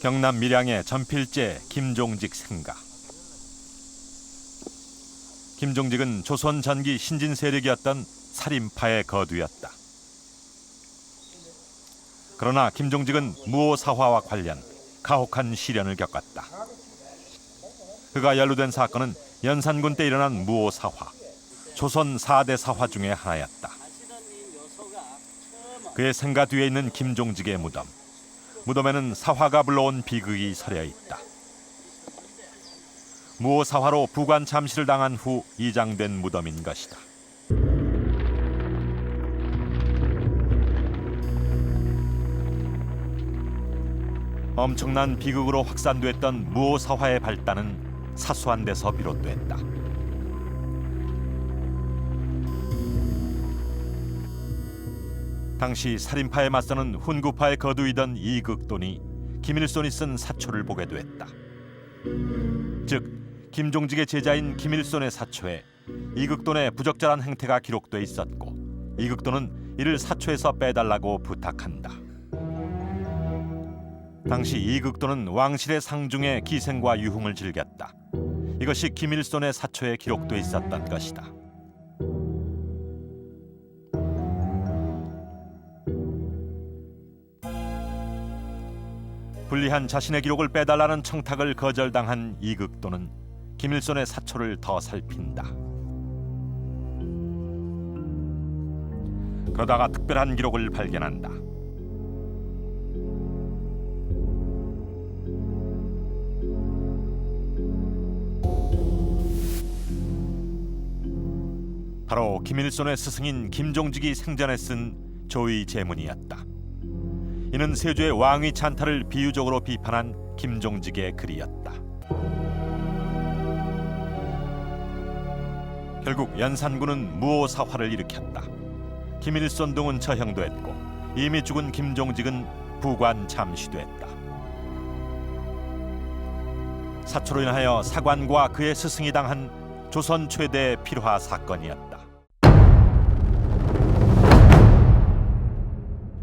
경남 밀양의 전필제 김종직 생가. 김종직은 조선 전기 신진 세력이었던 살인파의 거두였다. 그러나 김종직은 무오사화와 관련 가혹한 시련을 겪었다. 그가 연루된 사건은 연산군 때 일어난 무오사화, 조선 4대 사화 중의 하나였다. 그의 생가 뒤에 있는 김종직의 무덤. 무덤에는 사화가 불러온 비극이 서려 있다. 무오사화로 부관 참시를 당한 후 이장된 무덤인 것이다. 엄청난 비극으로 확산됐던 무오사화의 발단은 사소한 데서 비롯됐다. 당시 살인파에 맞서는 훈구파의 거두이던 이극돈이 김일손이 쓴 사초를 보게 됐다. 즉 김종직의 제자인 김일손의 사초에 이극돈의 부적절한 행태가 기록돼 있었고 이극돈은 이를 사초에서 빼달라고 부탁한다. 당시 이극돈은 왕실의 상중에 기생과 유흥을 즐겼다. 이것이 김일손의 사초에 기록돼 있었던 것이다. 불리한 자신의 기록을 빼달라는 청탁을 거절당한 이극도는 김일손의 사초를 더 살핀다. 그러다가 특별한 기록을 발견한다. 바로 김일손의 스승인 김종직이 생전에 쓴 조의 제문이었다. 이는 세조의 왕위 찬탈을 비유적으로 비판한 김종직의 글이었다. 결국 연산군은 무오사화를 일으켰다. 김일손 등은 처형됐고 이미 죽은 김종직은 부관 잠시됐다. 사초로 인하여 사관과 그의 스승이 당한 조선 최대 필화 사건이었다.